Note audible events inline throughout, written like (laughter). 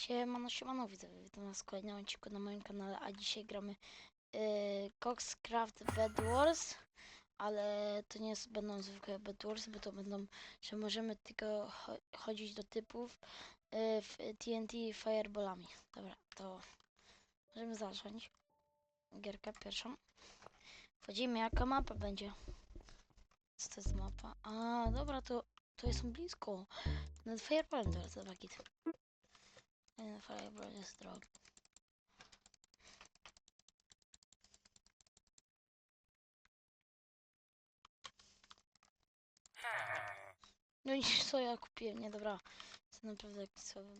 Siemano, siemano, widzowie, witam was w kolejnym odcinku na moim kanale, a dzisiaj gramy yy, Coxcraft Bed Wars, ale to nie jest, będą zwykłe Bed Wars, bo to będą, że możemy tylko cho chodzić do typów yy, w TNT Fireballami. Dobra, to możemy zacząć gierkę pierwszą. Wchodzimy, jaka mapa będzie? Co to jest mapa? A, dobra, to, to jest blisko. Nad Fireballem teraz, dobra, git. Ten fireball jest drogi. No i (laughs) co ja kupiłem? Nie, dobra. To naprawdę jakiś słaby.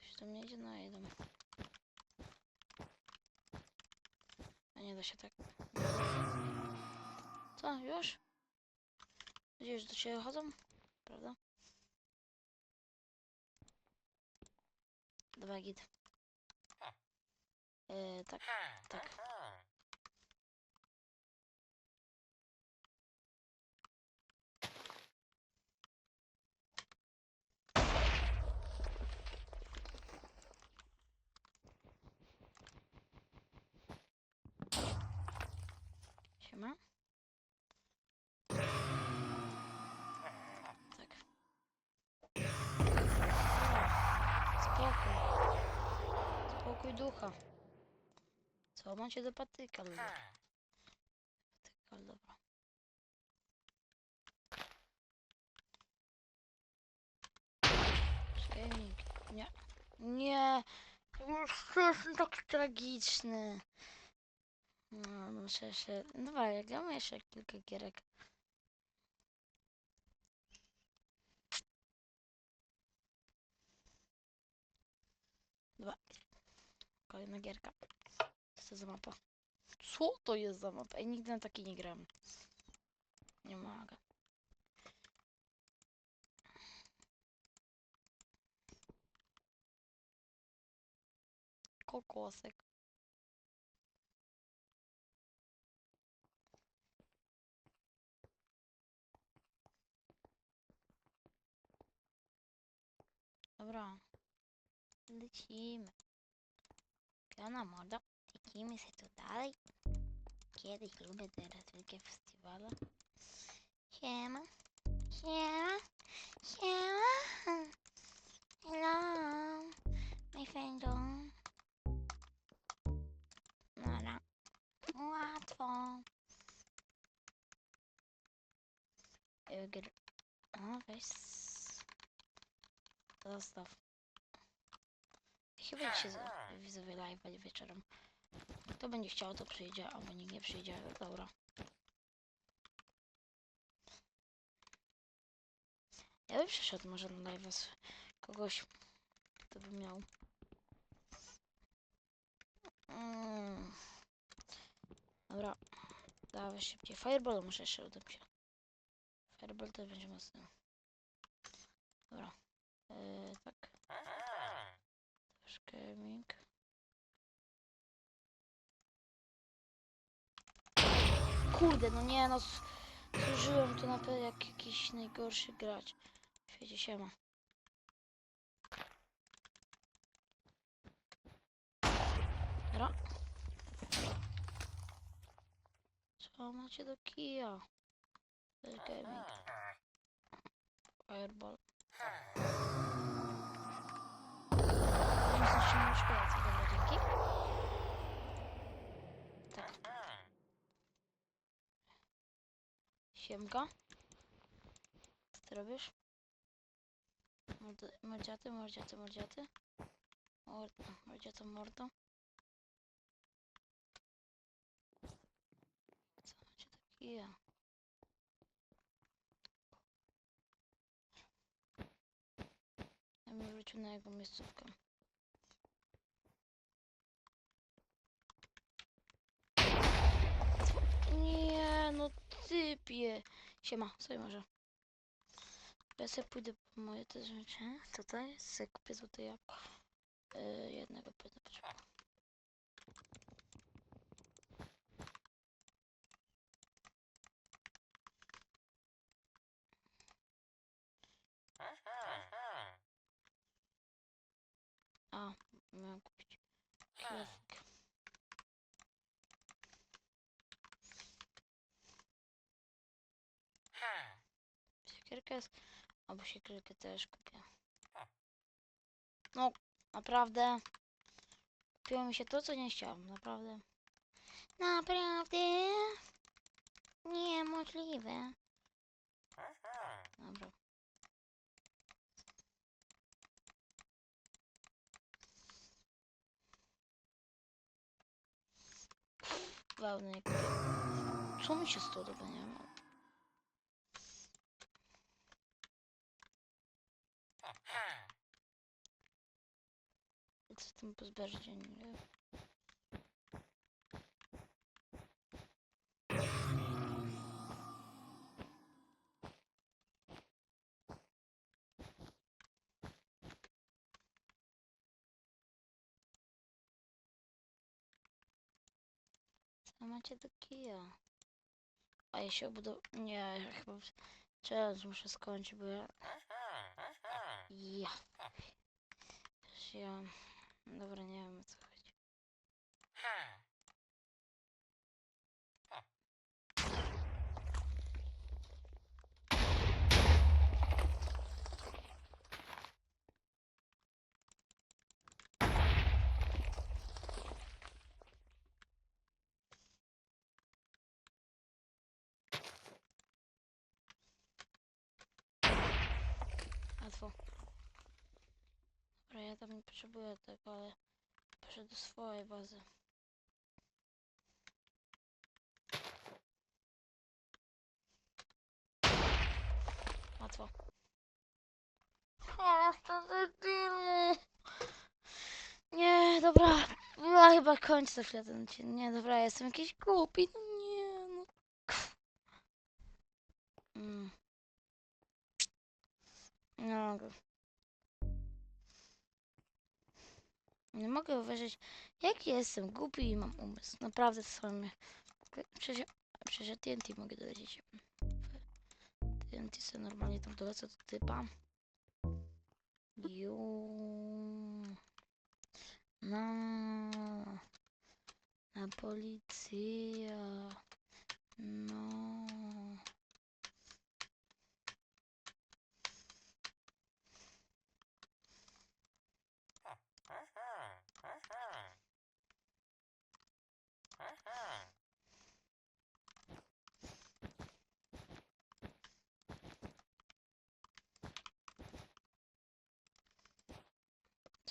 Coś tam nie idzie? No idę. A nie da się tak. Co, już? Gdzieś do ciebie chodzą? Prawda? Dwa git. Yy, tak, tak. Siema. Tak. Spokój. Spokój ducha. Co macie do patyka, ludzie? Patyka, dobra. Nie. Nie. To jest tak tragiczny. No, muszę jeszcze... Dobra, ja gram jeszcze kilka gierek. Kolejna gierka. Co to za mapa? Co to jest za mapa? Ja nigdy na takiej nie gram. Nie mogę. Kokosek. Dobra. Lecimy. Piona mordo. Lecimy się tu dalej. Kiedyś lubię teraz wielkie festiwale. Siema. Siema. Siema. Hello. My friend. Nara. Łatwo. Yy, gr- O, weź. s- Zostaw. Chyba z- widzowie live wieczorem. Kto będzie chciał, to przyjdzie, albo nikt nie przyjdzie. Dobra. Ja bym przyszedł może na live kogoś, kto by miał. Mm. Dobra. Dawaj szybciej. Fireball muszę jeszcze udać się. Fireball to będzie mocny. Dobra. Yy, tak. Gaming. Kurde, no nie no. Zużyłem to na jak jakiś najgorszy gracz. W świecie siema. Dobra. Co macie do kija? Gaming. Fireball. Nie zaczynam szkołę, co dobra, dzięki. Tak. Siemka. Co ty robisz? Mord- Mordziaty, mordziaty, mordziaty. Mord mordziato mordo. Co macie taki ja? Ja bym wrócił na jego miejscówkę. Nie, no typie. Siema, sobie może. Ja sobie pójdę po moje te rzeczy. Tutaj sobie kupię tutaj jak yy, jednego pyta potrzeba. Miałem kupić chlewek. Albo siekierkę też kupię. No, naprawdę. Kupiło mi się to, co nie chciałam, naprawdę. Naprawdę. Niemożliwe. Dobra. Wełny. Co mi się stało, tego nie mam. Co tam pozbędzie? Co macie do kija? A ja się obudow... Nie, ja chyba... Challenge muszę skończyć, bo ja... Ja... Przecież ja... Dobra, nie wiem o co chodzi. Łatwo. Dobra, ja tam nie potrzebuję tego, ale poszedł do swojej bazy. Łatwo. O, to debilu. Nie, dobra. Ja chyba kończę za chwilę ten odcinek. Nie, dobra, ja jestem jakiś głupi. No nie, no. Mm. Nie Nie mogę uwierzyć, jaki jestem głupi i mam umysł. Naprawdę to mnie. Przecież, ja TNT mogę dolecieć. TNT sobie normalnie tam dolecę do typa. Ju. Na. Na policja. No.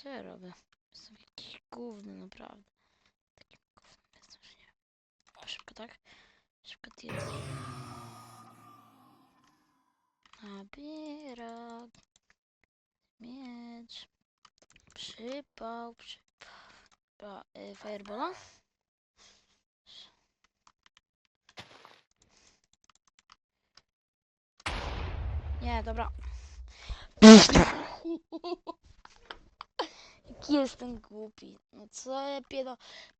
Co ja robię? Jestem jakiś gówny, naprawdę. Takim gównem jestem, że nie wiem. Szybko, tak? Szybko TNT. Nabierak. Miecz. Przypał, przypał. Dobra, y, Firebola. Nie, dobra. (laughs) Jaki jestem głupi. No co ja.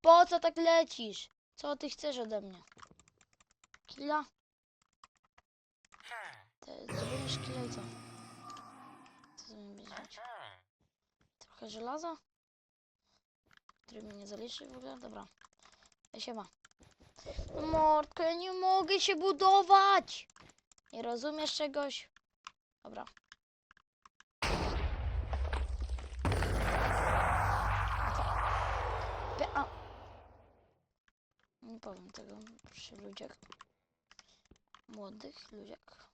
Po co tak lecisz? Co ty chcesz ode mnie? Killa? Zrobisz killa i co? Co ze mnie? Trochę żelaza? Który mnie nie zaliczy w ogóle? Dobra. Ja siema. No Mordko, ja nie mogę się budować! Nie rozumiesz czegoś? Dobra. Pe- a. Nie powiem tego przy ludziach. Młodych ludziach.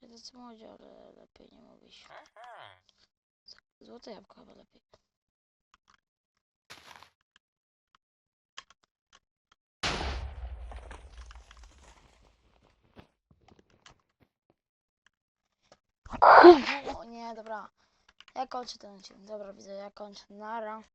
Tacy młodzi, ale lepiej nie mówić. Złote jabłko chyba lepiej. O nie, dobra. Ja kończę ten odcinek. Dobra, widzę, ja kończę. Nara.